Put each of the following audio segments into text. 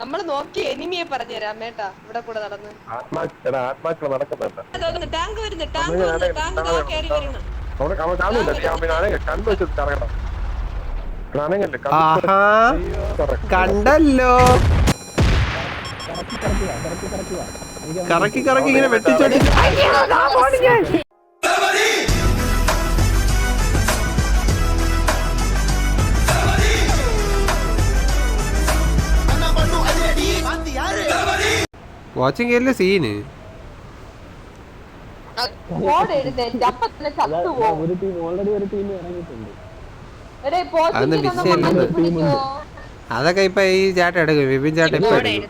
നമ്മൾ നോക്കി എനിമിയെ പറഞ്ഞുതരാം മേട്ടാ ഇവിടെ കൂടെ നടന്ന്. ആത്മാക്കൾ നടക്കുന്നുണ്ട്. ടാങ്ക് വരുന്നു ടാങ്ക് ടാങ്ക് കയറി. കണ്ടല്ലോ. കറക്കി കറക്കി ഇങ്ങനെ വെട്ടിച്ചോട്ടി വാച്ചിങ് കേരള സീന് ഒരു ടീം ഓൾറെഡി ഒരു ടീം ഇറങ്ങിയിട്ടുണ്ട്. അതൊക്കെ ഇപ്പൊ ഈ ചാട്ട എടുക്കും. വിപിൻ ചാട്ട ഇപ്പൊ എടുക്കും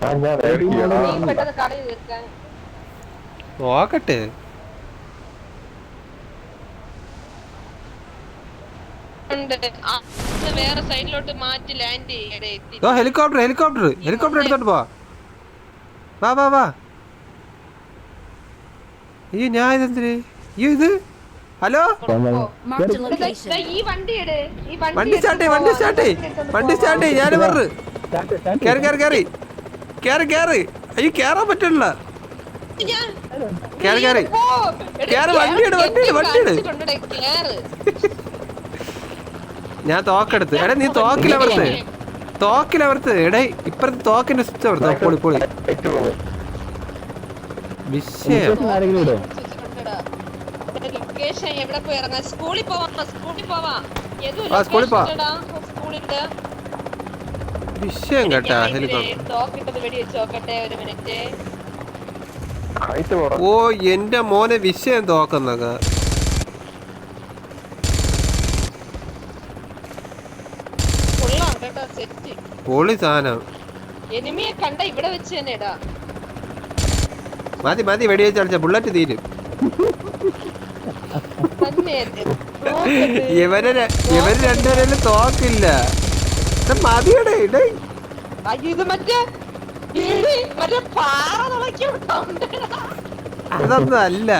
ആ, ഞാൻ ready ആണ്. പെട്ടെന്ന് കളി തീർക്കാൻ നോക്കട്ടെ ഉണ്ട് ആ, ഇത് വേറെ സൈഡിലോട്ട് മാറ്റി ലാൻഡ് ചെയ്യടേ ഓ ഹെലികോപ്റ്റർ ഹെലികോപ്റ്റർ. ഹെലികോപ്റ്റർ എടുത്തോട്ട് പോ. വാ വാ വാ. അയ്യോ ഞാൻ ഇതെന്തിന്? അയ്യോ ഇത്? ഹലോ? വണ്ടി സ്റ്റാർട്ട് വണ്ടി സ്റ്റാർട്ട് വണ്ടി സ്റ്റാർട്ട് ഞാൻ പറഞ്ഞു കേറി കേറി കേറി. കേറി കേറി. അയ്യോ കേറാൻ പറ്റില്ല കേറി കേറി. കേറ്, വണ്ടിയുടെ വണ്ടിയുടെ വണ്ടിയിട്. ഞാൻ തോക്കെടുത്ത്. എടാ നീ തോക്കിലവർത്ത് തോക്കിലവർത്ത് എടേ ഇപ്പുറത്ത് തോക്കിന്റെ സ്വിച്ച് അവർത്ത് പൊളി പൊളി. വിഷയം. സ്കൂളിൽ പോവാം. വിഷയം കേട്ടാ ഹെലികോപ്റ്റർ ഓ എന്റെ മോനെ വിഷയം തോക്കുന്നൊക്കെ കൊള്ളാം കേട്ടോ സെറ്റ് പൊളി സാധനം എനിമിയെ കണ്ട ഇവിടെ വെച്ച് തന്നെ ഇടാ. മതി മതി വെടി വെച്ചടിച്ച ബുള്ളറ്റ് തീരും. ഇവർ ഇവർ രണ്ടുപേരും തോക്കില്ല. ഇത് മതിയടേ ഇടേ. അയ്യോ ഇത് മറ്റേ മറ്റേ പാറ തുളയ്ക്കും. അതൊന്നും അല്ല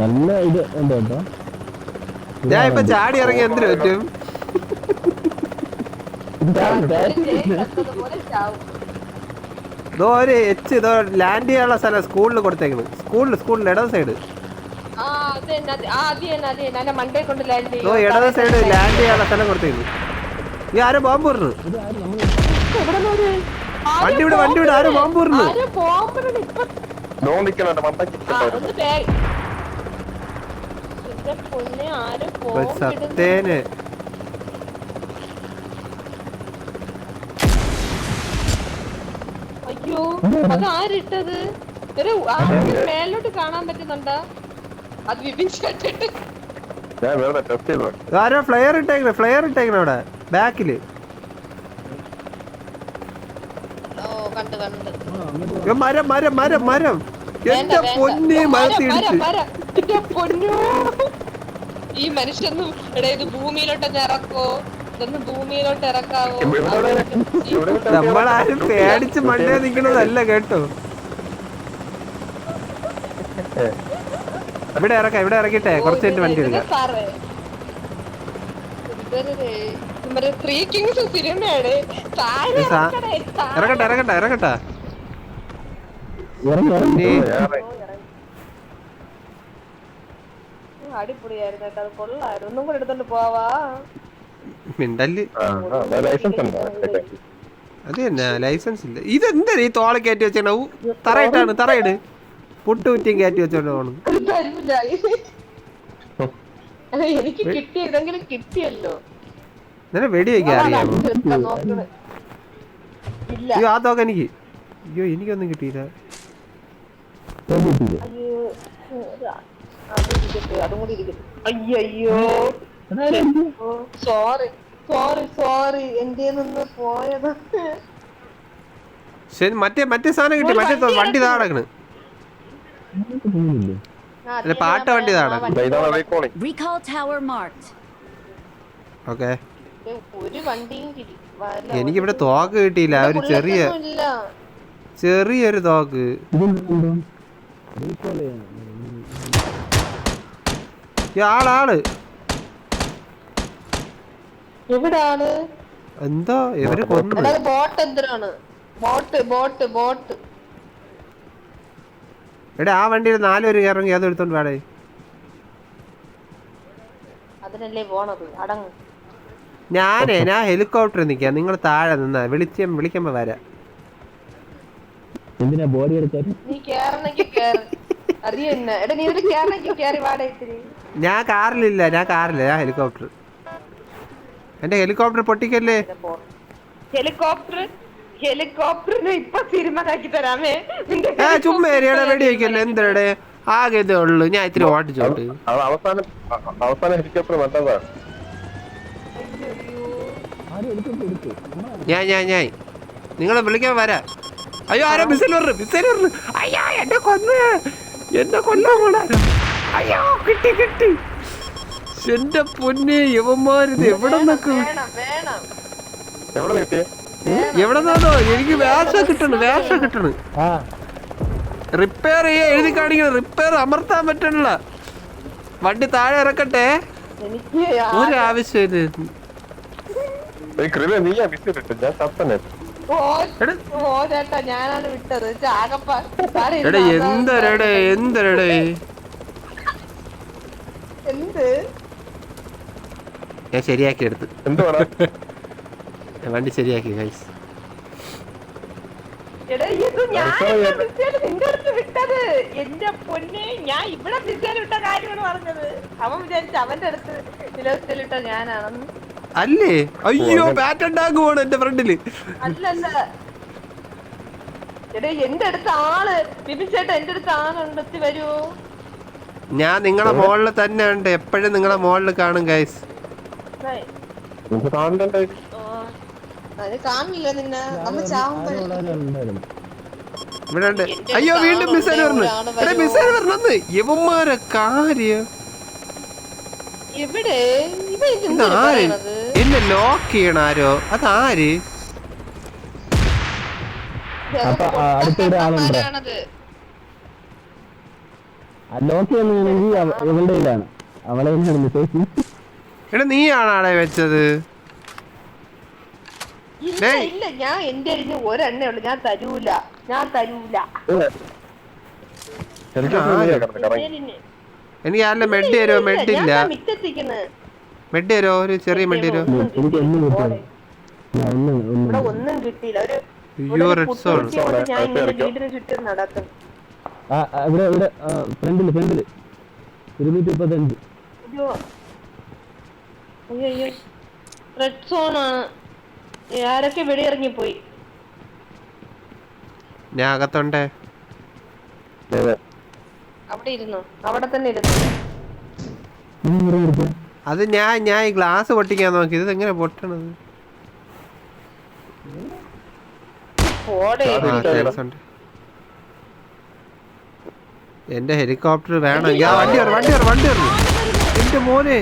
നല്ല ഇത് ഉണ്ട് കേട്ടോ? ഞാൻ ഇപ്പൊ ചാടി ഇറങ്ങി എന്തിനു പറ്റും? ഇതോ ഒരു എച്ച് ഇതോ ലാൻഡ് ചെയ്യാനുള്ള സ്ഥലം സ്കൂളിൽ കൊടുത്തേക്കുന്നത് സ്കൂളിൽ സ്കൂളിൽ ഇടത് സൈഡ് ഇടത് സൈഡ് ലാൻഡ് ചെയ്യാനുള്ള സ്ഥലം കൊടുത്തേക്കുന്നു ഈ ആരും ബോംബ് ഇടുന്നു വണ്ടി വിട് വണ്ടി വിട് ആരും ബോംബ് ഇടുന്നു ആരും ബോംബിടാൻ ഇപ്പൊ നോ നിക്കണ മണ്ടയ്ക്ക് ആ, ഒന്ന് ബാഗ് എന്റെ പൊന്നെ ആരും ബോംബിടുന്നു സത്തേന് അയ്യോ അത് ആരിട്ടത്? ഒരു മേലോട്ട് കാണാൻ പറ്റുന്നുണ്ടോ? അത് വിപിൻ ചേട്ടിട്ട്. ആരോ ഫ്ലെയർ ഇട്ടേക്കണ ഫ്ലെയർ ഇട്ടേക്കണ അവിടെ ബാക്കിൽ. മരം മരം മരം മരം. എന്റെ പൊന്നെ പൊന്നി ഓ, മരത്തി മരം, ഇടിച്ച് മരം, മരം. എന്റെ പൊന്നോ. ഈ മനുഷ്യൊന്നും എടാ ഇത് ഭൂമിയിലോട്ടൊന്ന് ഇറക്കോ. ഇതൊന്ന് ഭൂമിയിലോട്ട് ഇറക്കാവോ. നമ്മളാരും പേടിച്ച് മണ്ടേ നിക്കണതല്ല കേട്ടോ. ഇവിടെ ഇറക്ക ഇവിടെ ഇറക്കിട്ടെ കുറച്ച് കഴിഞ്ഞിട്ട് വണ്ടി എടുക്കാം. ഇറക്കട്ടെ ഇറക്കട്ടെ ഇറക്കട്ടെ ഇറങ്ങി ഇറങ്ങി ഇനി വേറെ അടിപൊളിയായിരുന്നു കേട്ടോ. അത് കൊള്ളായിരുന്നു. ഒന്നും കൂടെ എടുത്തോണ്ട് പോവാ. മിണ്ടൽ. ആ ആ ലൈസൻസ് ഉണ്ടോ. അത് തന്നെ ലൈസൻസ് ഇല്ല. ഇതെന്താ ഈ തോളെ കയറ്റി വെച്ചാ തറയിട്ടാണ് തറയിട്. പുട്ട് കുറ്റിയും കയറ്റി വെച്ചോണ്ട് പോണം എനിക്ക് കിട്ടി ഇതെങ്കിലും കിട്ടിയല്ലോ. നിന്നെ വെടി വെക്കാൻ അറിയാമോ അയ്യോ ആ തോക്ക എനിക്ക്. അയ്യോ എനിക്കൊന്നും കിട്ടിയില്ല. അയ്യോ. സോറി സോറി സോറി എന്റെ നിന്ന് പോയത്. ശരി മറ്റേ മറ്റേ സാധനം കിട്ടി. മറ്റേ വണ്ടി താടക്കണ് അല്ല പാട്ട വണ്ടി ഓക്കെ. എനിക്കിവിടെ തോക്ക് കിട്ടിയില്ല. ഒരു ചെറിയ. ചെറിയൊരു തോക്ക് ഇതെന്തുണ്ടോ റീകോൾ ചെയ്യാൻ ഈ ആളാൾ എവിടാണ്? എന്താ ഇവർ കൊന്നു. എടാ ബോട്ട് എന്തിനാണ്? Boat boat boat. എടാ ആ വണ്ടിയിൽ നാലുപേര് കയറങ്ങി അത് എടുത്തോണ്ട് വേടേ. അതിനല്ലേ പോണത്? അടങ്ങ്. ഞാനേ ഞാൻ ഹെലികോപ്റ്ററിൽ നിൽക്കാം നിങ്ങൾ താഴെ നിന്നാ. വിളിച്ച വിളിക്കുമ്പോ വരാം. എന്തിനാ ബോഡി എടുക്കാൻ നീ കേറണെങ്കിൽ കേറ്. അറിയന്നെ എടാ നീ ഇതിൽ കേറണെങ്കിൽ കേറി വാടാ ഇത്തിരി. ഞാൻ കാറിലില്ല ഞാൻ കാറില്ല. ഞാൻ ഹെലികോപ്റ്റർ എന്റെ ഹെലികോപ്റ്റർ പൊട്ടിക്കല്ലേ? ഹെലികോപ്റ്റർ ഹെലികോപ്റ്ററിന് ഇപ്പൊ സിനിമയാക്കി തരാമേ. ചുമ്മാ വെടി വെക്കല്ലേ എന്തരടെ? ആകെ ഇതേ ഉള്ളു. ഞാൻ ഇത്തിരി ഓടിച്ചോട്ട്. അവസാനം അവസാനം ഹെലികോപ്റ്റർ എടുത്തു ഞാൻ ഞാൻ ഞാൻ. നിങ്ങളെ വിളിക്കാൻ വരാം. അയ്യോ ആരാ മിസൈൽ പറഞ്ഞു മിസൈൽ പറഞ്ഞു അയ്യോ എന്നെ കൊന്ന്. എന്നെ കൊല്ലാൻ കൂടാ അയ്യോ കിട്ടി കിട്ടി. എന്റെ പൊന്നെ യവന്മാരിത് എവിടെ നിന്നൊക്കെ വേണം വേണം. എവിടെ കിട്ടിയേ? എവിടെ നിന്നോ എനിക്ക് വേഷം കിട്ടണ് വേഷം കിട്ടണ് ആ. റിപ്പയർ ചെയ്യാ എഴുതി കാണിക്കണം. റിപ്പയർ അമർത്താൻ പറ്റണില്ല. വണ്ടി താഴെ ഇറക്കട്ടെ. ഒരാവശ്യം നീയാ മിസ് ഞാൻ ഞാനാണ് വിട്ടത്. എടേ എടാ എന്തരടെ എന്തരടെ? എന്ത്? ഞാൻ ശരിയാക്കി എടുത്ത്. വണ്ടി ശരിയാക്കി ഗൈസ് എന്റെ പൊന്നെ ഞാൻ ഇവിടെ വിട്ട കാര്യമാണ് പറഞ്ഞത്. അവൻ വിചാരിച്ചു അവന്റെ അടുത്ത് നിലവിൽ വിട്ട ഞാനാണെന്ന്. അല്ലേ? അയ്യോ ബാറ്റ് ഉണ്ടാകുവാണ് പോണ് എന്റെ ഫ്രണ്ടിൽ അല്ലല്ല. എടാ എന്റെ അടുത്ത് ആൾ ബിബിൻ ചേട്ടാ എന്റെ അടുത്ത് ആളുണ്ട് എത്തി വരുമോ ഞാൻ നിങ്ങളെ മോളിൽ തന്നെ ഉണ്ട് എപ്പോഴും നിങ്ങളെ മോളിൽ കാണും ഗൈസ് ഇവിടെ ഉണ്ട് അയ്യോ വീണ്ടും മിസൈൽ വരണം. മിസ്സൈൽ മിസൈൽ പറഞ്ഞന്ന് യവന്മാരെ കാര്യം. എവിടെ? എന്നെ ലോക്ക് ചെയ്യണ ആരോ? അതാര്? ലോക്ക് ചെയ്യുന്നതാണെങ്കിൽ ഇവളുടെ കയ്യിലാണ്. അവളെ മെസ്സേജ് എടാ നീയാണ് ആടെ വെച്ചത്? ഇല്ല ഇല്ല ഞാൻ എന്റെ അരിഞ്ഞ് ഒരെണ്ണേ ഉള്ളു. ഞാൻ തരൂല. ഞാൻ തരൂല. എനിക്ക് ആരുടെ മെഡ് തരുമോ? മെഡ് ഇല്ല. മെഡ് തരുമോ? ഒരു ചെറിയ മെഡ് തരുമോ? ഒന്നും കിട്ടിയില്ല. ഒരു അയ്യോ റെഡ് സോൺ ഇവിടെ ഇവിടെ ഫ്രണ്ടിൽ ഫ്രണ്ടിൽ. ഇരുന്നൂറ്റി മുപ്പത്തഞ്ച് റെഡ് ആണ്. ആരൊക്കെ ഞാൻ അകത്തുണ്ടേ. അവിടെ ഇരുന്നു? അവിടെ തന്നെ ഇരുന്നു? അത് ഞാൻ ഞാൻ ഈ ഗ്ലാസ് പൊട്ടിക്കാൻ നോക്കി. ഇത് എങ്ങനെ പൊട്ടണത്? എന്റെ ഹെലികോപ്റ്റർ വേണം. ആ വണ്ടി വരണം വണ്ടി വരണം വണ്ടി വരണം എന്റെ മോനെ.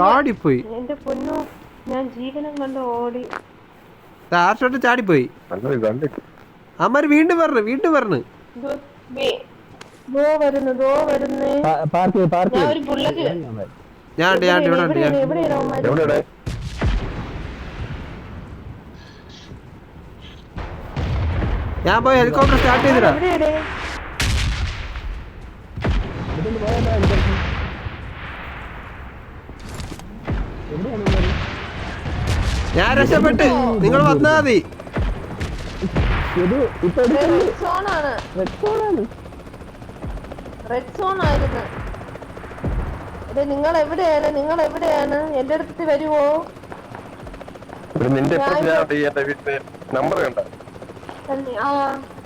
ചാടിപ്പോയി. എന്റെ പൊന്നു ഞാൻ ജീവനം കണ്ട് ഓടി. ആർഷോട്ട് ചാടിപ്പോയി. അമ്മര് വീണ്ടും പറഞ്ഞു വീണ്ടും പറഞ്ഞു ദോ, വരുന്നു ദോ വരുന്നേ. പാർക്ക് പാർക്ക് ഞാൻ ഒരു ബുള്ളറ്റ് ഞാൻ ഉണ്ട് ഞാൻ ഉണ്ട്, ഇവിടെ ഉണ്ട് ഞാൻ ഞാൻ പോയി ഹെലികോപ്റ്റർ സ്റ്റാർട്ട് ചെയ്തിടാ. ഞാൻ രക്ഷപ്പെട്ട്. നിങ്ങൾ വന്നാ മതി. ഇത് ഇപ്പൊ റെഡ് സോണാണ് ആണ്. എടുത്തോളാണ് റെഡ് സോൺ ആയിരുന്നു. അതെ നിങ്ങൾ എവിടെയാണ്? നിങ്ങൾ എവിടെയാണ്? എന്റെ അടുത്ത് വരുവോ? ഇവിടെ നിന്റെ നമ്പർ കണ്ട? തന്നെ- ആ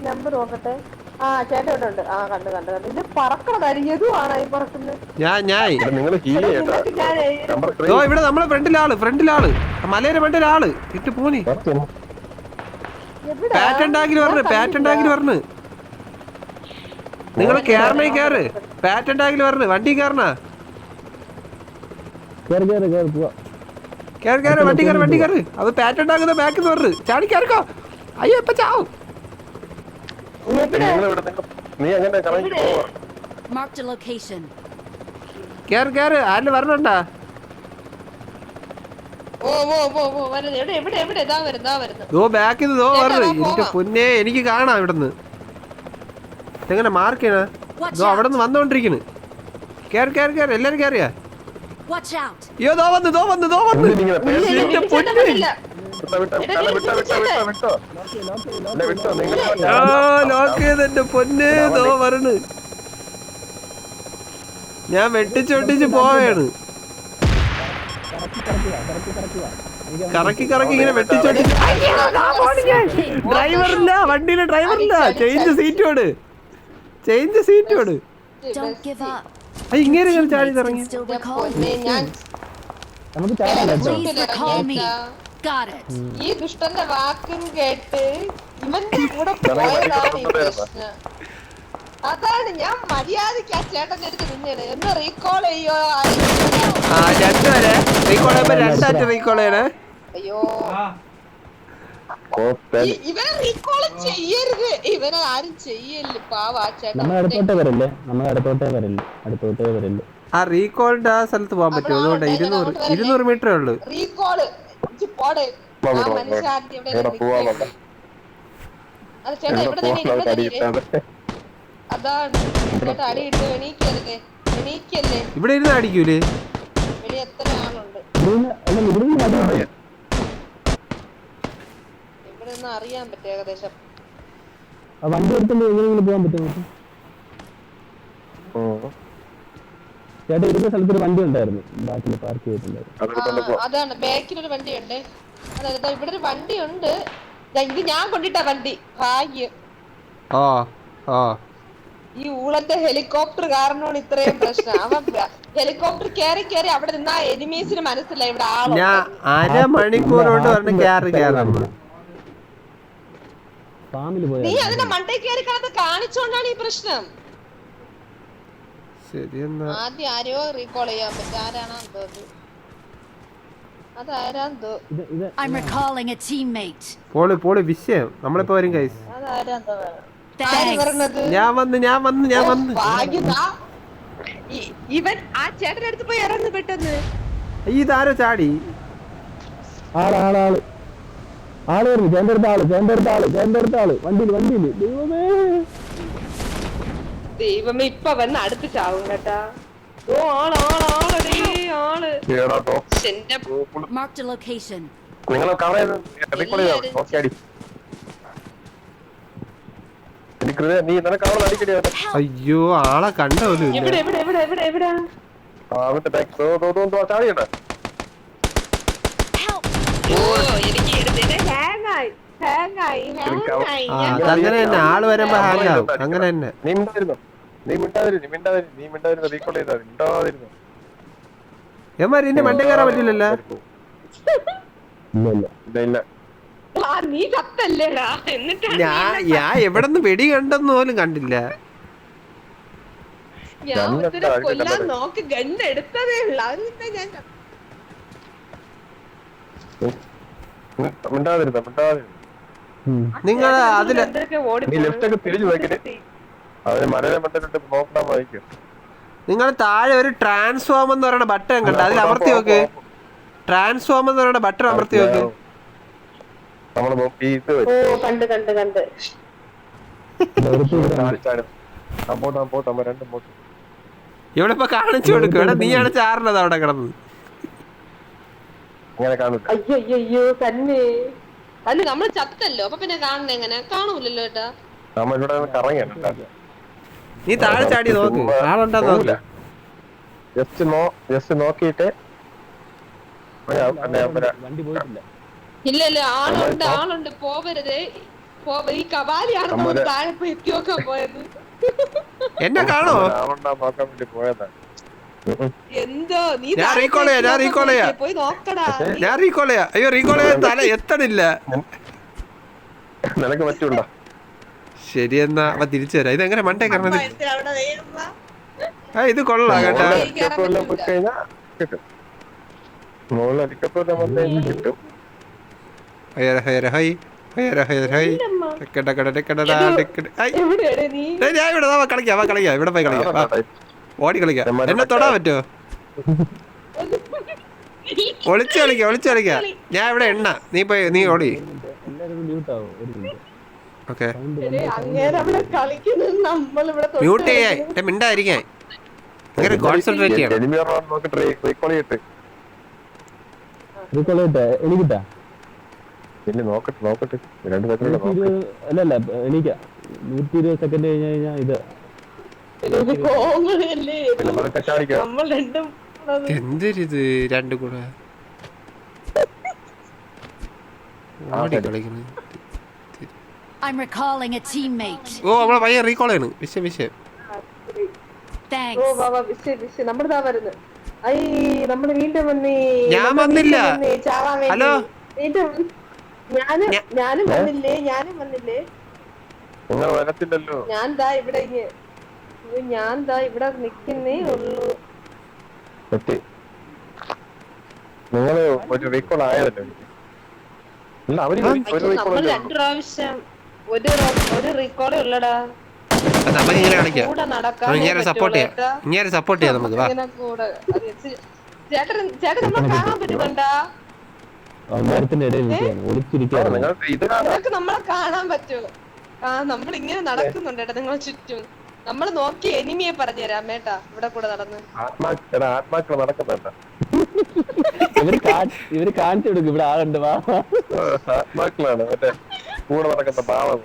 നമ്പർ നോക്കട്ടെ. ആ ചേട്ടൻ ഇവിടെ ഉണ്ട്. ആ കണ്ടു കണ്ടു കണ്ടു. ഇത് പറക്കണതായിരിക്കും എതുവാണ് ഈ പറക്കുന്നത്? ഞാൻ ഞാൻ ഇവിടെ നിങ്ങൾ ഹീൽ ചെയ്യട്ടാ. നിങ്ങൾക്ക് ഞാൻ ഓ ഇവിടെ നമ്മളെ ഫ്രണ്ടിലാൾ ഫ്രണ്ടിലാൾ. മലയുടെ ഫ്രണ്ടിലാൾ. ഇട്ട് പോനി. എവിടെ? പാറ്റ് ഉണ്ടാക്കി പറഞ്ഞു പാറ്റുണ്ടാക്കി പറഞ്ഞു. നിങ്ങൾ കേറണേ കേറ്. പാറ്റൻ ടാഗിൽ വണ്ടി കയറണ കേറ് കേറ് വണ്ടി കയറി വണ്ടി കയറ് അത് പാറ്റ് ബാക്കിൽ നിന്ന് വരണ്. ചാടി കയറിക്കോ അയ്യോ ഇപ്പൊ ചാവും. കേറ് കേറ്. ആരിൽ വരണണ്ടാ? ദോ ബാക്കിൽ നിന്ന് ദോ ചേട്ടാ, വരണം. വാ, എന്റെ പൊന്നെ എനിക്ക് കാണാം ഇവിടുന്ന്. എങ്ങനെ മാർക്ക് ചെയ്യണ? ദോ അവിടെ നിന്ന് വന്നുകൊണ്ടിരിക്കുന്നു കേറി കേറി കേറി. എല്ലാരും out. അയ്യോ ദോ വന്ന് ദോ വന്ന് ദോ വന്ന്. എന്റെ പൊന്നെ. ലോക്ക് ചെയ്ത് പൊന്നെ ദോ വരണ്. ഞാൻ വെട്ടിച്ചൊട്ടിച്ച് വെട്ടിച്ച് പോവാണ്. കറക്കി കറക്കി ഇങ്ങനെ വെട്ടിച്ചൊട്ടിച്ച് വെട്ടിച്ച് ഡ്രൈവറില്ല വണ്ടിയിലെ ഡ്രൈവറില്ല ചേഞ്ച് സീറ്റോട് ചേഞ്ച് സീറ്റ് വിട്. ഇങ്ങനെ ഞാൻ ചാടി തുടങ്ങി. ഇറങ്ങി. ഈ ദുഷ്ടന്റെ വാക്കും കേട്ട് കൂടെ പോയതാണ് ഈ പ്രശ്നം. അതാണ് ഞാൻ മര്യാദയ്ക്ക് ആ ചേട്ടന്റെ അടുത്ത് നിന്നത് എന്ന് റീകോൾ ചെയ്യോ? ആ രണ്ട് വരെ റീകോൾ ചെയ്യുമ്പോ രണ്ടായിട്ട് റീകോൾ ചെയ്യണേ. അയ്യോ. കോപ്പൻ ചെയ്യരുത്. ഇവനെ ആരും ചെയ്യല്ലേ. നമ്മൾ അടുത്തോട്ടേ വരല്ലേ? നമ്മൾ അടുത്തോട്ടേ വരല്ലേ? അടുത്തോട്ടേ വരല്ലേ? ആ റീകോളിന്റെ ആ സ്ഥലത്ത് പോകാൻ പറ്റുമോ? അതുകൊണ്ട് ഇരുന്നൂറ് ഇരുന്നൂറ് മീറ്ററേ ഉള്ളൂ. റീകോൾ പോകാം, പോകാം. മനുഷ്യാർത്ഥി ഇവിടെ എത്ര ആളുണ്ട് എവിടെ ഇവിടെ തന്നെ പോകാൻ ഇവിടെ അടി തന്നെ കിട്ടാതെ അതാണ് ചേട്ടാ അടി ഇട്ട് എണീക്കരുതേ എണീക്കല്ലേ ഇവിടെ ഇരുന്ന് അടിക്കൂലേ വെളി എത്ര ആളുണ്ട് നിന്ന് അറിയാൻ പറ്റും ഏകദേശം. ആ വണ്ടി എടുത്തോണ്ട് എങ്ങനെയെങ്കിലും പോകാൻ പറ്റും. ചേട്ടാ ഇരുന്ന സ്ഥലത്ത് ഒരു വണ്ടി ഉണ്ടായിരുന്നു. ബാക്കിൽ പാർക്ക് ചെയ്തിട്ടുണ്ടായിരുന്നു അതാണ് ബാക്കിൽ ഒരു വണ്ടി ഉണ്ട് അതായത് ഇവിടെ ഒരു വണ്ടി ഉണ്ട് ഇത് ഞാൻ കൊണ്ടിട്ട വണ്ടി. ഭാഗ്യം. ഓ ആ. ഈ ഊളത്തെ ഹെലികോപ്റ്റർ കാരണമാണ് ഇത്രയും പ്രശ്നം. അവൻ ഹെലികോപ്റ്റർ കയറി കയറി അവിടെ നിന്ന് ആ എനിമീസിന് മനസ്സിലായി ഇവിടെ ആളോ ഞാൻ അരമണിക്കൂർ കൊണ്ട് പറഞ്ഞു കയറി കയറുന്നു ഫാമിൽ നീ പോയാ അതിന്റെ മണ്ടേ കയറി കിടന്ന് കാണിച്ചോണ്ടാണ് ഈ പ്രശ്നം. ശരി എന്നാ. ആദ്യം ആരെയോ റീകോൾ ചെയ്യാൻ പറ്റും. ആരാണോ അതാരാന്തോ. ഇത് I'm recalling a teammate. പോളി പോളി വിഷയം. നമ്മളിപ്പോ വരും കൈസ് അതാരാന്തോ വേണം. ആര് Thanks. പറഞ്ഞത്? ഞാൻ വന്ന് ഞാൻ വന്ന് ഞാൻ വന്ന്. ഭാഗ്യതാ. ഇ- ഇവൻ ആ ചേട്ടന്റെ അടുത്ത് പോയി ഇറങ്ങി പെട്ടെന്ന്. ഈ ഇതാരോ ചാടി? ആൾ ആൾ ആൾ. ആൾ വരുന്നു ചേന്റെ അടുത്ത ആൾ ചേന്റെ അടുത്ത ആൾ ചേന്റെ അടുത്ത ആൾ. വണ്ടിയിൽ വണ്ടിയിൽ ദൈവമേ. ദൈവമേ ഇപ്പൊ വന്ന് അടുത്ത് ചാവും കേട്ടാ. ഓ ആൾ ആൾ ആൾ ഏടാ ടോ. ശ്ശെ, എന്റെ Marked a location. നിങ്ങൾ കവർ ചെയ്ത് റെക്കോർഡ് ചെയ്തോ നോക്കി അടി. എനിക്ക് നീ നിനക്ക് അവിടെ. അടിക്കടി അയ്യോ ആളെ കണ്ട പോലും ഇല്ല. എവിടെ എവിടെ എവിടെ എവിടെ എവിടെ? അവന്റെ ബാക്ക്. തോ തോ തോ ചാടിയണ്ട Help. ഓ എനിക്ക് അതങ്ങനെ തന്നെ ആൾ വരുമ്പോ ഹാങ് ആവും. അങ്ങനെ തന്നെ. നീ മിണ്ടാതിരുന്നു? നീ മിണ്ടാതിരു നീ റീകോൾ ചെയ്താൽ മിണ്ടാതിരുന്നു? എമാര് മണ്ടേ കയറാൻ പറ്റില്ലല്ലോ. ഞാൻ ഞാൻ എവിടെ നിന്ന് വെടി കണ്ടെന്ന് പോലും കണ്ടില്ല. നോക്ക് ഗണ്ണ് എടുത്തതേ ഉള്ളു. ഞാൻ. മിണ്ടാതിരുന്നു മിണ്ടാതിരുന്ന? നിങ്ങൾ അതിൽ നീ ലെഫ്റ്റ് ഒക്കെ തിരിഞ്ഞു നോക്കിട്ട് അതിന് മലയുടെ മണ്ടലിട്ട് നോക്കണം വായിക്കും. നിങ്ങൾ താഴെ ഒരു ട്രാൻസ്ഫോം എന്ന് പറയുന്ന ബട്ടൺ കണ്ട? അതിൽ അമർത്തി നോക്ക് ട്രാൻസ്ഫോം എന്ന് പറയുന്ന ബട്ടൺ അമർത്തി നോക്ക് നമ്മൾ നോക്കി ഇത് വെച്ചു. കണ്ട് കണ്ട് കണ്ട്. നേരത്തെ ഇവിടെ ഇപ്പൊ കാണിച്ചു കൊടുക്കും. ഇവിടെ നീയാണ് ചാറിനത് അവിടെ കിടന്ന് ഇങ്ങനെ കാണില്ല അയ്യോ അയ്യോ അയ്യോ തന്നെ അല്ല നമ്മൾ ചത്തല്ലോ അപ്പൊ പിന്നെ കാണുന്ന എങ്ങനെ കാണൂലല്ലോ ഏട്ടാ നമ്മളിവിടെ കറങ്ങിയാണ് നീ താഴെ ചാടി നോക്ക് ആളുണ്ടോ നോക്ക് ജസ്റ്റ് നോ ജസ്റ്റ് നോക്കിയിട്ട് ഇല്ല ഇല്ല ആളുണ്ട് ആളുണ്ട് പോവരുത് പോവ ഈ നമ്മൾ നമ്മൾ താഴെ പോയി പോയത് എന്നെ കാണോ ആളുണ്ടാ നോക്കാൻ വേണ്ടി പോയതാ ഉം ഉം. എന്തോ നീ ഞാൻ റീകോളയാ ചെയ്യാം, ഞാൻ റീകോളയാ ചെയ്യാം. പോയി നോക്കടാ ഞാൻ റീകോൾ ചെയ്യാം അയ്യോ റീകോൾ ചെയ്യാൻ തല എത്തണില്ല നിനക്ക് പറ്റൂണ്ടോ ശരി എന്നാ അപ്പൊ തിരിച്ചു തരാം ഇതെങ്ങനെ മണ്ടേ ആ ഇത് കൊള്ളാം കേട്ടാ കളിക്കാം കളിക്കാം ഇവിടെ പോയി കളിക്കാം ഓടി കളിക്കാം. എന്നെ തൊടാൻ പറ്റുമോ? ഒളിച്ചു കളിക്കാം ഒളിച്ചു കളിക്കാം. ഞാൻ ഇവിടെ എണ്ണ. നീ പോയി നീ ഓടി. ഓക്കെ. മ്യൂട്ട് ചെയ്യാൻ എന്റെ മിണ്ടായിരിക്കാൻ അങ്ങനെ കോൺസെൻട്രേറ്റ് ചെയ്യണം. നോക്കിട്ട് പിന്നെ നോക്കട്ടെ നോക്കട്ടെ. രണ്ട് സെക്കൻഡ് നൂറ്റി ഇരുപത് അല്ല അല്ല എനിക്ക് നൂറ്റി ഇരുപത് സെക്കൻഡ് കഴിഞ്ഞ് കഴിഞ്ഞാൽ ഇത് എന്തൊരിത് രണ്ടും കൂടെ? ഓടി കളിക്കുന്നത് I'm recalling a teammate. ഓ നമ്മളെ പയ്യൻ റീകോൾ ചെയ്യണ്. വിഷയം വിഷയം ഓ Thanks. ബാബാ വിഷയ വിഷയ നമ്മളിതാ വരുന്നു. ഐ നമ്മൾ വീണ്ടും വന്നി ഞാൻ വന്നില്ല. ഹലോ? വീണ്ടും. ഞാനും ഞാനും വന്നില്ലേ? ഞാനും വന്നില്ലേ? നിങ്ങൾ വരത്തില്ലല്ലോ. ഞാൻ ദാ ഇവിടെ ഇങ്ങ് അയ്യോ, ഞാൻ ദാ ഇവിടെ നിക്കുന്നേ ഉള്ളൂ. പറ്റി നിങ്ങൾ ഒരു റീകോൾ ആയതല്ലേ ഇല്ല അവർ ഒരു റീകോൾ നമ്മൾ രണ്ടു പ്രാവശ്യം ഒരു റോ- ഒരു റെക്കോർഡേ ഉള്ളടാ. നമുക്ക് ഇങ്ങനെ കളിക്കാം കൂടെ നടക്കാൻ നമുക്ക് ഇങ്ങനെ സപ്പോർട്ട് ചെയ്യാം. പറ്റുള്ളൂ ഇങ്ങനെ സപ്പോർട്ട് ചെയ്യാം നമുക്ക് വാ. ഇങ്ങനെ കൂടെ. അത് ചെ- ചേട്ടൻ ചേട്ടൻ നമ്മളെ കാണാൻ പറ്റുന്നുണ്ടാ? മരത്തിന്റെ ഇടയിൽ നിൽക്കുകയാണ്. ഒളിച്ചിരിക്കുകയാണ്. നിങ്ങൾ നമ്മളെ കാണാൻ പറ്റുമോ ആ നമ്മൾ ഇങ്ങനെ നടക്കുന്നുണ്ട് നിങ്ങളെ നിങ്ങൾ ചുറ്റും. നമ്മൾ നോക്കി എനിമിയെ പറഞ്ഞുതരാം മേട്ടാ ഇവിടെ കൂടെ നടന്ന്. ആത്മാ എടാ ആത്മാക്കൾ നടക്കുന്നുണ്ട. ഇവർ ഇവർ കാണിച്ചു കൊടുക്കും ഇവിടെ ആളുണ്ട് വാ ആത്മാക്കളാണ് മറ്റേ കൂടെ നടക്കുന്ന പാവം.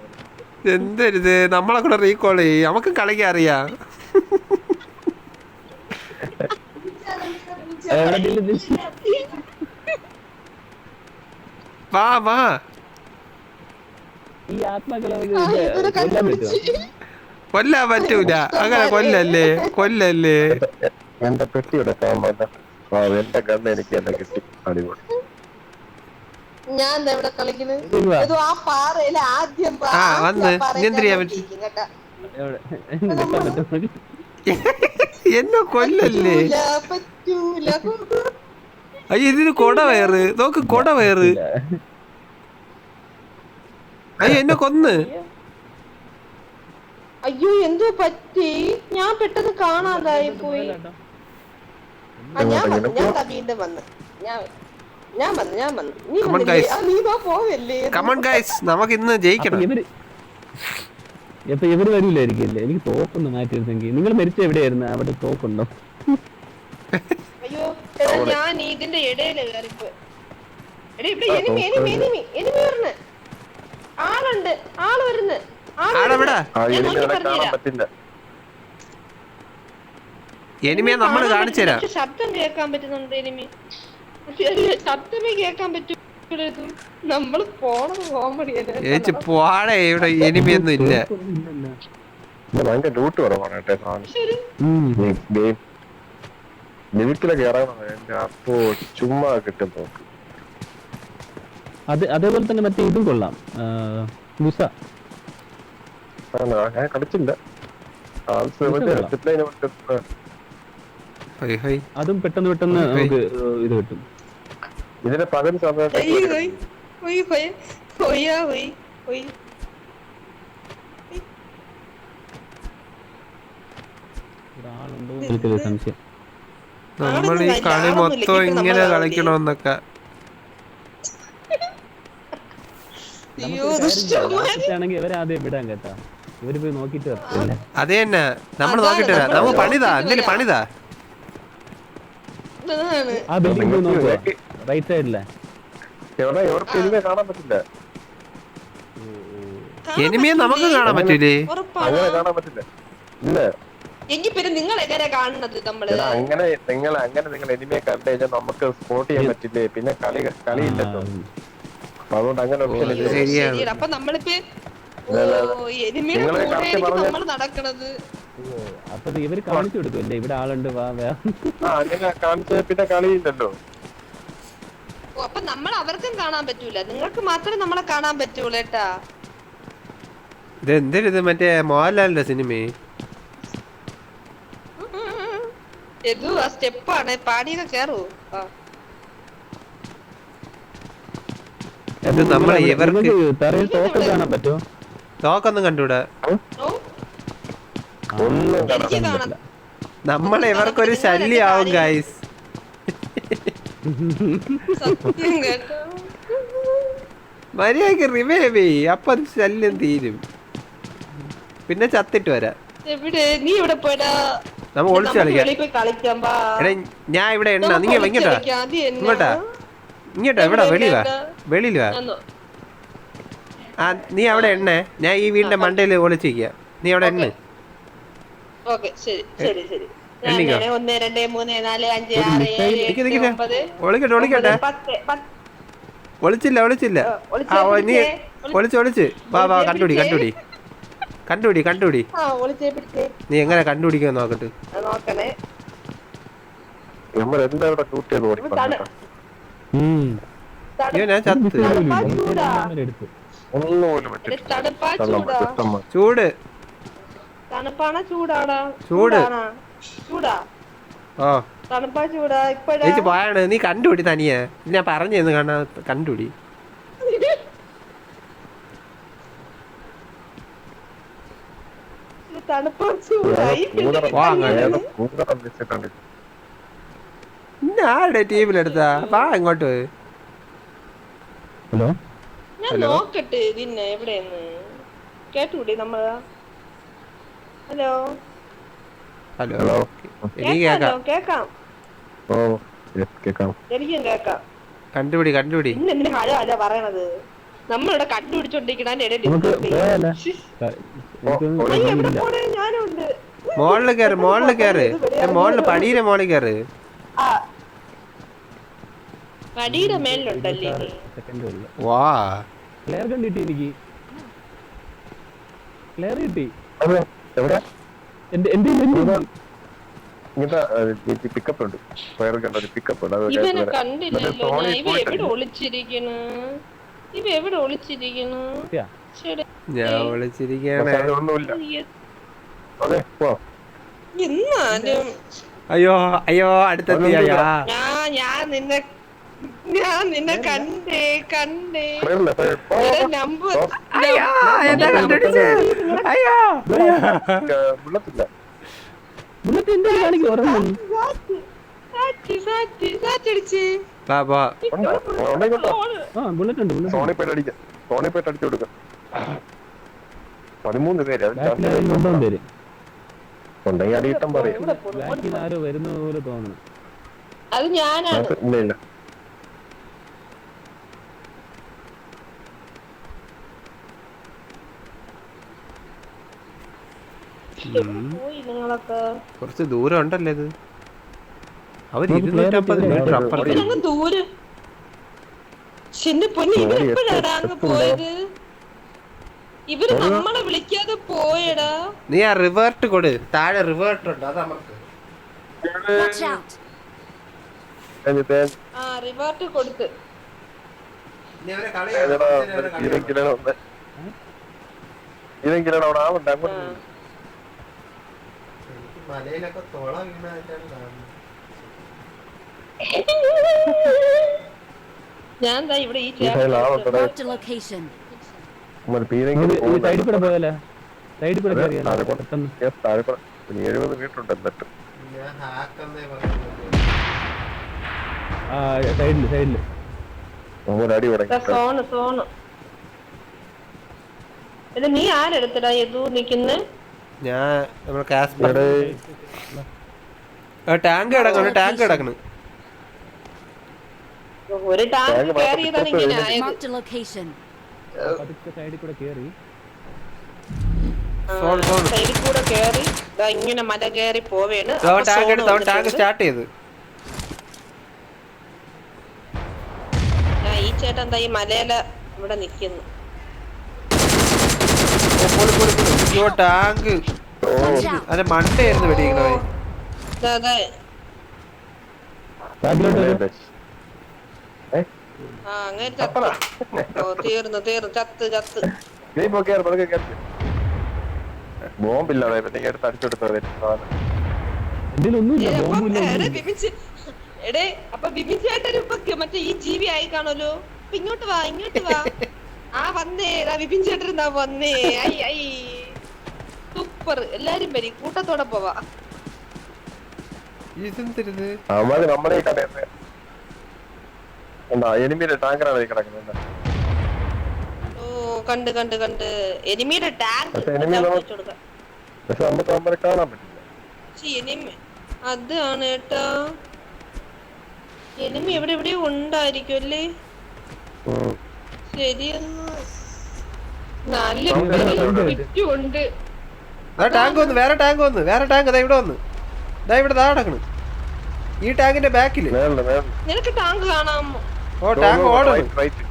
എന്തരുത് നമ്മളെ കൂടെ റീകോൾ ചെയ്യും നമുക്ക് കളിക്കാൻ അറിയാം. വാ വാ. ഈ ആത്മാക്കളെ കൊല്ലാൻ പറ്റൂല. അങ്ങനെ കൊല്ലല്ലേ? കൊല്ലല്ലേ? എന്റെ പെട്ടി എടുക്കാൻ എന്റെ എനിക്ക് എന്നെ കിട്ടി. അടിപൊളി. ഞാൻ ഇവിടെ കളിക്കുന്നത് ആ ആദ്യം പാ- ആ, വന്ന്. എന്നെ കൊല്ലല്ലേ? അയ്യ ഇതിന് കൊട വയറ്. നോക്ക് കൊട വയറ്. അയ്യോ എന്നെ കൊന്ന്. അയ്യോ എന്തോ പറ്റി? ഞാൻ പെട്ടെന്ന് കാണാതായി പോയി. ഞാൻ വന്നു ഞാൻ ദാ വീണ്ടും വന്നു. ഞാൻ ഞാൻ വന്നു ഞാൻ വന്നു. നീ നീ പോവല്ലേ. നമുക്ക് ഇന്ന് അപ്പൊ ജയിക്കണം ഇപ്പൊ ഇവർ വരൂലായിരിക്കില്ലേ? എനിക്ക് തോക്കൊന്ന് മാറ്റി എടുത്തെങ്കിൽ നിങ്ങൾ മരിച്ച എവിടെയായിരുന്നു? അവിടെ തോക്കുണ്ടോ? അയ്യോ ഞാൻ ഇതിന്റെ ഇടയിൽ കയറിപ്പോ. എടാ ഇവിടെ എനിമി എനിമി എനിമി എനിമി വരണ. ആളുണ്ട് ആൾ വരുന്ന്. എനിമിയെ നമ്മൾ കാണിച്ചു തരാം ശബ്ദം കേൾക്കാൻ പറ്റുന്നുണ്ട് എനിമി. ശബ്ദമേ കേൾക്കാൻ പറ്റൂ നമ്മൾ പോണത് കോമഡി ചേച്ചി പോടെ ഇവിടെ എനിമിയൊന്നും ഇല്ല. ഇത് ഭയങ്കര ലൂട്ട് കുറവാണ് കേട്ടോ സാധനം ഗെയിം ലിമിറ്റിലൊക്കെ ഇറങ്ങണം എന്റെ അപ്പോ ചുമ്മാ കിട്ടും നോക്ക് അത് അതേപോലെ തന്നെ മറ്റേ ഇതും കൊള്ളാം? ഞാൻ കളിച്ചില്ല. അതും പെട്ടെന്ന് പെട്ടെന്ന്. നമുക്ക് ഇത് കിട്ടും. ഇതിന്റെ പകൽ സമയത്ത് നമ്മൾ ഈ കളി മൊത്തം ഇങ്ങനെ കളിക്കണമെന്നൊക്കെ. ആണെങ്കിൽ ഇവരെ ആദ്യം വിടാൻ കേട്ടാ. ഇവർ പോയി നോക്കിട്ട് വരത്തില്ല അത് തന്നെ. നമ്മൾ നോക്കിട്ട് വരാം. നമുക്ക് പണിതാ. എന്തേലും. പണിതാ. ആ ബിൽഡിംഗ് പോയി നോക്കുക റൈറ്റ് സൈഡിലെ എവിടെ? എവർക്ക് എനിമെ കാണാൻ പറ്റില്ല. എനിമിയെ നമുക്ക് കാണാൻ പറ്റൂലേ? അങ്ങനെ കാണാൻ പറ്റില്ല. ഇല്ല. എങ്കി പിന്നെ നിങ്ങൾ എങ്ങനെ കാണുന്നത് നമ്മൾ? അങ്ങനെ നിങ്ങൾ അങ്ങനെ നിങ്ങൾ എനിമയെ കണ്ടു കഴിഞ്ഞാൽ നമുക്ക് സ്പോട്ട് ചെയ്യാൻ പറ്റില്ലേ? പിന്നെ കളി കളിയില്ലല്ലോ. അതുകൊണ്ട് അങ്ങനെ. ശരിയാണ്. അപ്പൊ നമ്മളിപ്പോ അപ്പൊ ഇവർ കാണിച്ചു കൊടുക്കുമല്ലേ ഇവിടെ ആളുണ്ട് വാ കാണിച്ച പിന്നെ കളിയില്ലല്ലോ. ഓ, അപ്പൊ നമ്മൾ അവർക്കും കാണാൻ പറ്റൂല. നിങ്ങൾക്ക് മാത്രമേ നമ്മളെ കാണാൻ പറ്റൂല കേട്ടാ ഇത് എന്തൊരിത് മറ്റേ മോഹൻലാലിന്റെ സിനിമ? ആ സ്റ്റെപ്പാണ്. പാടിയൊക്കെ കേറൂ. ഇത് നമ്മൾ ഇവർക്ക് തറയിൽ തോക്ക് കാണാൻ പറ്റുമോ? തോക്കൊന്നും കണ്ടൂടെ. നമ്മളെ ഇവർക്കൊരു ശല്യാവും ഗൈസ് മര്യാദയ്ക്ക് റിവൈവ് ചെയ് അപ്പൊ അത് ശല്യം തീരും. പിന്നെ ചത്തിട്ട് വരാ. എവിടെ? നമ്മ ഒളിച്ചു കളിക്കാം. എടാ ഞാൻ ഇവിടെ എണ്ണ. നീ ഇങ്ങോട്ടാ? ഇങ്ങോട്ടാ. ഇങ്ങോട്ടാ ഇവിടെ വെളിവാ വെളി വാ എവിടെ? വെളിയിൽ വാ ആന്നോ? ആ നീ അവിടെ എണ്ണ. ഞാൻ ഈ വീടിന്റെ മണ്ടയിൽ ഒളിച്ചിരിക്കുക നീ അവിടെ എണ്ണ. ഓക്കെ ശരി ശരി ശരി. ഞാൻ എണ്ണിക്കോ. ഇങ്ങനെ ഒന്ന് രണ്ട് മൂന്ന് നാല് അഞ്ച് ഒരു ആറ് മിഠായി ഏഴ് എട്ട് ഒമ്പത് ഒളിക്കട്ടെ ഒളിക്കട്ടെ. ഒമ്പത്, പത്ത് പത്ത്. ഒളിച്ചില്ല ഒളിച്ചില്ല. ആ, നീ ഒളിച്ച് ഒളിച്ച്. വാ വാ കണ്ടുപിടി. കണ്ടുപിടി. കണ്ടുപിടി കണ്ടുപിടി. നീ എങ്ങനെ കണ്ടുപിടിക്കാൻ നോക്കട്ടെ? ഞാൻ ചത്ത്. ചൂടാ. തണുപ്പാണോ ചൂടാടാ തണുപ്പാ പോയാണ് നീ കണ്ടുപിടി തനിയെ. ഞാൻ പറഞ്ഞു കാണാ കണ്ടുപിടി. ആരുടെ ടീമിലെടുത്താ? വാ ഇങ്ങോട്ട് ഹലോ? ഞാൻ നോക്കട്ടെ ഇതിന്നെ എവിടെയെന്ന് കേട്ടൂടെ നമ്മൾ? ഹലോ? ഹലോ ഹലോ കേക്കാം ഓ കേക്കാം എനിക്കും കേക്കാം കണ്ടുപിടി കണ്ടുപിടി. ഇന്ന് എന്തിനാ ഹലോ ഹലോ പറയണത്? നമ്മളിവിടെ കണ്ടുപിടിച്ചോണ്ടിരിക്കണ ഞാനുണ്ട്. മോളിൽ കയറ് മോളിൽ കയറ് ഏ, മോളിൽ പടിയിലെ മോളിൽ കയറ് ആ. പടിയുടെ മേലിലുണ്ടല്ലേ നീ വാ. ക്ലിയർ കണ്ടിട്ടി എനിക്ക്. ക്ലിയർ കിട്ടി. അതെ, എവിടെ? എന്റെ എന്റെ എന്റെ ഇങ്ങനത്തെ പിക്കപ്പ് ഉണ്ട്. ഫയർ കണ്ട ഒരു പിക്കപ്പ് ഉണ്ട്. ഞാൻ. ഒളിച്ചിരിക്കണ്? അയ്യ, അയ്യോ അയ്യോ. അടുത്തെത്തിയാ ഞാൻ ഞാൻ നിന്നെ ഞാൻ നിന്നെ കണ്ടേ കണ്ടേ. നമ്പർ അയ്യോ എന്താ കണ്ടുപിടിച്ച്? അയ്യോ. ബുള്ളറ്റില്ല ബുള്ളറ്റ് എന്റെ കാണിക്കും ഓർമ്മ സാറ്റ് സാറ്റ് സാറ്റടിച്ച് വാ വാ. ഉണ്ടോ? ഉണ്ടെങ്കിൽ കൊണ്ടോ ആ ബുള്ളറ്റ് ഉണ്ട് ബുള്ളറ്റ് സോണി പോയിട്ട് അടിക്കാം സോണി പോയിട്ട് അടിച്ചു കൊടുക്കാം പതിമൂന്ന് പേര് അത് ബാക്കിൽ കൊണ്ടുവന്ന് തരും ഉണ്ടെങ്കിൽ അടിയിട്ടം പറയും ബാക്കിൽ ആരോ വരുന്ന പോലെ തോന്നണം അത് ഞാനാണ് അത് ഇല്ല ഇല്ല പോയി നിങ്ങളൊക്കെ കുറച്ച് ദൂരം ഉണ്ടല്ലേ ഇത്? അവർ ഇരുന്നൂറ്റമ്പത് മീറ്റർ അപ്പുറത്ത്. ഇവരങ്ങ് ദൂരം. എന്റെ പൊന്നി ഇവർ ഓടി എത്തി, അങ്ങ് പോയത്? ഇവർ നമ്മളെ വിളിക്കാതെ പോയടാ. നീ ആ റിവേർട്ട് കൊട്. താഴെ റിവേർട്ട് ഉണ്ട് അത് നമുക്ക്. ആ റിവേർട്ട് കൊടുത്ത് അവിടെ ആവണ്ട അങ്ങോട്ട്. മലയിലൊക്കെ തുള വീണായിട്ടാണ് കാണുന്നത്. ഞാൻ ദാ ഇവിടെ ഈ ഈ സൈഡിൽ ആളുണ്ടോ Marked a location. നമ്മൾ പീരെങ്കിലും ഈ സൈഡിൽ കൂടെ പോയാലോ? സൈഡിൽ കൂടെ അതെ, കയറിയാലോ? പെട്ടെന്ന്. താഴെ കൂടെ ഒരു എഴുപത് മീറ്റർ ഉണ്ട് എന്നിട്ട്. ഞാൻ പറയുന്നത് ആ സൈഡിൽ സൈഡിൽ. നമ്മൾ അടി ദാ തുടങ്ങി സോണ് സോണ്. ഇത് നീ ആരെടുത്തടാ? യദു നിക്കുന്നെ? ഞാൻ നമ്മൾ കാസ്പർ ഇവിടെ ടാങ്ക് കിടക്കണം ടാങ്ക് കിടക്കണം. ഒരു ടാങ്ക് ഇങ്ങനെ മല കയറി പോവേണ്. ടാങ്ക് എടുത്ത് അവൻ ടാങ്ക് സ്റ്റാർട്ട് ചെയ്ത്. ഈ ചേട്ടൻ എന്താ ഈ മലയില ഇവിടെ നിക്കുന്നു. അയ്യോ ടാങ്ക്! അതിന്റെ മണ്ടയായിരുന്നു വെടിയിക്കണേ ദാ, ദാ. ബാക്കിലോട്ട് വരൂ. ആ അങ്ങനെ ചത്ത്. ഓ തീർന്നു തീർന്നു. ചത്ത് ചത്ത്. നീ പോ കയറി പതുക്കെ കയറി ബോംബില്ലാതെ പിന്നെ എടുത്ത് അടിച്ചെടുത്തത് എന്റെ ഒന്നുമില്ല ഏ, അപ്പം, ബോംബില്ല എടേ, അപ്പൊ ചേട്ടൻ ഇപ്പൊ മറ്റേ ഈ ജീവി ആയി കാണുമല്ലോ? ഇങ്ങോട്ട് വാ ഇങ്ങോട്ട് വാ. ആ വന്നേ. ദാ ചേട്ടൻ വന്നേ. I I. സൂപ്പർ എല്ലാരും വരും. കൂട്ടത്തോടെ പോവാ. ഇതെന്തിരുത് അവന്മാര് നമ്മുടെ ഈ കടയിൽ എന്താ എനിമിയുടെ ടാങ്കറാണ് കിടക്കുന്നത്. ഓ കണ്ട് കണ്ട് കണ്ട്. എനിമിയുടെ ടാങ്ക് പക്ഷെ enemy നമ്മ- പക്ഷെ നമുക്ക് അവന്മാരെ കാണാൻ പറ്റില്ല. എനിമി. അതാണ് കേട്ടോ. എനിമി എവിടെ എവിടെയോ ഉണ്ടായിരിക്കും അല്ലേ. ശരിയെന്ന്. നല്ല ഉണ്ട്. ചുറ്റും ഉണ്ട് ടാങ്ക് വന്ന് വേറെ ടാങ്ക് വന്ന് വേറെ ടാങ്ക് ദാ ഇവിടെ വന്ന്. ദാ ഇവിടെ ദാ ഈ ടാങ്കിന്റെ ബാക്കിൽ നിനക്ക് ടാങ്ക് കാണാമോ ഓ ടാങ്ക് ഓടോ റൈറ്റ്, റൈറ്റ്.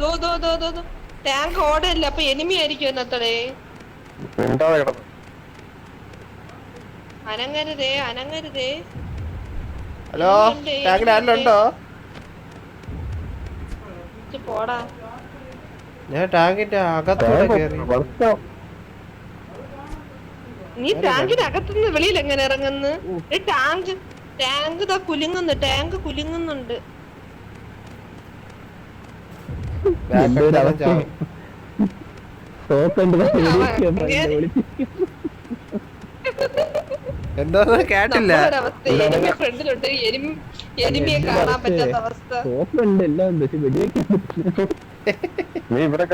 ദോ ദോ ദോ ദോ ദോ. ടാങ്ക് ഓടല്ല അപ്പൊ എനിമി ആയിരിക്കും എന്നത്തടേ അനങ്ങരുതേ അനങ്ങരുതേ. ഹലോ ടാങ്കിൽ ആരുണ്ടോ ഉണ്ടോ? പോടാ. ഞാൻ ടാങ്കിന്റെ അകത്തൂടെ കേറി. നീ ടാങ്കിന്റെ അകത്തുനിന്ന് വെളിയിൽ എങ്ങനെ ഇറങ്ങുന്നു? ടാങ്ക് ടാങ്ക് ഇതാ കുലുങ്ങുന്നു ടാങ്ക് കുലുങ്ങുന്നുണ്ട്. എന്തോന്ന് കേട്ടില്ല. ഫ്രണ്ടിലുണ്ട്. എനിമി കാണാൻ പറ്റാത്ത അവസ്ഥ. നീ ഇവിടെ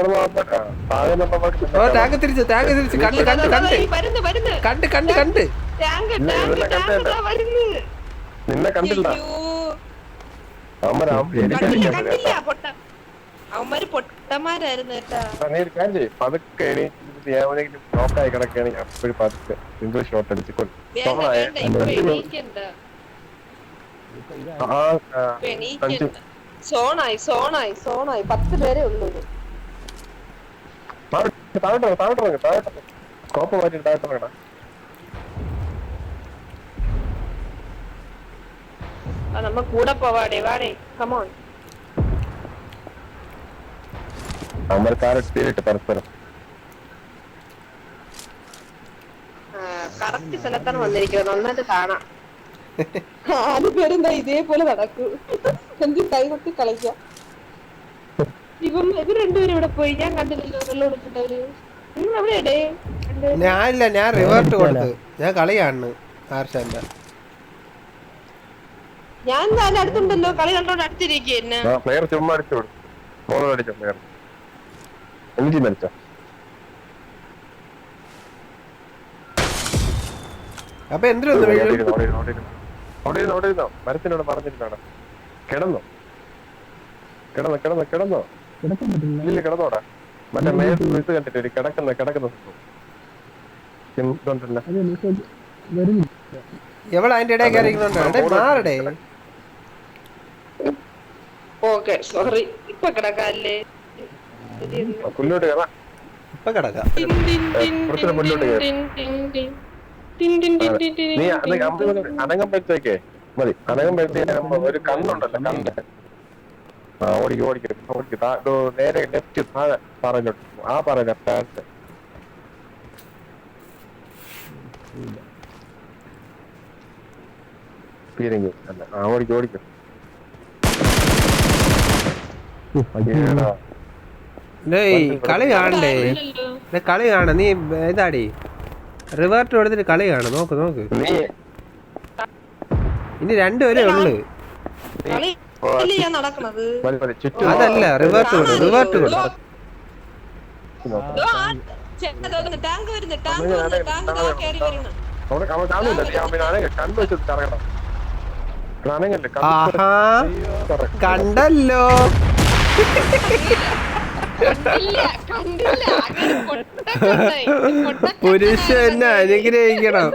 ടാങ്ക് തിരിച്ച് ടാങ്ക് തിരിച്ച്. കണ്ട് കണ്ട് കണ്ട്. കണ്ട് കണ്ട് കണ്ട്. നിന്നെ കണ്ടില്ല. അവന്മാര് പൊട്ടന്മാരായിരുന്നു കേട്ടാ. സോണായ സോണായി സോണായി. പത്ത് പേരെ ഉള്ളൂ. താഴോട്ട് താഴോട്ട് താഴോട്ട് കോപ്പ് മാറ്റിട്ട് താഴോട്ട് ആ നമ്മ കൂടെ പോവാടേ വാടേ കമോൺ കാര്യം സ്പിരിറ്റ് പരസ്പരം. കറക്റ്റ് സ്ഥലത്താണ് വന്നിരിക്കുന്നത്. നന്നായിട്ട് കാണാം. ആദ്യ പേരെന്താ? ഇതേപോലെ നടക്കൂ. എന്ത് കൈകൊട്ടി കളിക്കാം ഇവൻ ഇവർ രണ്ടുപേരും ഇവിടെ പോയി ഞാൻ കണ്ടില്ലല്ലോ വെള്ളം എടുത്തിട്ടവര് നിങ്ങൾ എവിടെയാടേ രണ്ടുപേരും? ഞാനില്ല ഞാൻ റിവേർട്ട് കൊടുത്തു ഞാൻ കളിയാണ് ആർഷന്റെ ഞാൻ എന്തായാലും അടുത്തുണ്ടല്ലോ കളി കണ്ടോണ്ട് അടുത്തിരിക്കുക എന്നെ ആ പ്ലെയർ ചുമ്മാ അടിച്ചു കൊടുക്കും മോളോട് അടിച്ച പ്ലെയർ എനിക്ക് മരിച്ചോ അപ്പൊ എന്തിനൊന്ന്. മരത്തിനോട് പറഞ്ഞിരുന്നാണ് കിടന്നോ? കിടന്നോ കിടന്നോ കിടന്നോ? ഇല്ല കിടന്നോടാ. മറ്റേ മേത്ത് ഇത് കണ്ടിട്ട് കിടക്കുന്ന കിടക്കുന്ന എവള അതിന്റെ ഇടയിൽ കയറിക്കുന്നുണ്ടോ എടേ മാറടേ. ഓക്കെ സോറി ഇപ്പൊ കിടക്കാല്ലേ? ആ, പുല്ലോട്ട് കയറാം ഇപ്പൊ കിടക്കാം. ടിൻ ടിൻ ടിൻ മുന്നോട്ട് കയറ്. ടിൻ ടിൻ ടിൻ. ടിൻ ടിൻ ടിൻ ടിൻ ടിൻ നീ മതി. അനങ്ങുമ്പോഴത്തേക്ക് ഒരു കണ്ണുണ്ടല്ലോ കണ്ണ്. ആ ഓടിക്കും ഓടിക്കും ഓടിക്കും. നേരെ ലെഫ്റ്റ് താഴെ പറഞ്ഞോട്ട്. ആ പറഞ്ഞ ലെഫ്റ്റ് പീരങ്കി. പീരിങ് അല്ല ആ ഓടിക്കും ഓടിക്കും. കളി കാണണ്ടേ? കളി കാണ നീ ഇതാടി റിവേർട്ട് കൊടുത്തിട്ട് കളി കാണ നോക്ക് നോക്ക്. നീ ഇനി രണ്ടുപേരേ ഉള്ളു അതല്ല റിവേർട്ട് കൊടു റിവേർട്ട് കൊടു നോക്ക്. ദോ ആ ചേട്ടാ ദോ ടാങ്ക് വരുന്നു ടാങ്ക് വരുന്നു ടാങ്ക് ദാ കയറി വരുന്നു അവിടെ അവൻ കാണൂല നീ അവൻ അനങ്ങ കണ്ണു വെച്ച് കറങ്ങണം എടാ, അനങ്ങല്ലേ കണ്ണ് ആഹാ കറ- കണ്ടല്ലോ കണ്ടില്ല കണ്ടില്ല അങ്ങനെ പൊട്ടക്കണ്ണായി. പൊട്ടക്കണ്ണായി. പുരുഷ എന്നെ അനുഗ്രഹിക്കണം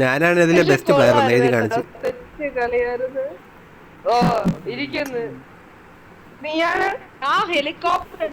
ഞാനാണ് ഇതിലെ ബെസ്റ്റ് പ്ലെയർ എന്ന് എഴുതി കാണിച്ചു ഓ ഇരിക്കുന്നു. നീയാണ്? ആ ഹെലികോപ്റ്റർ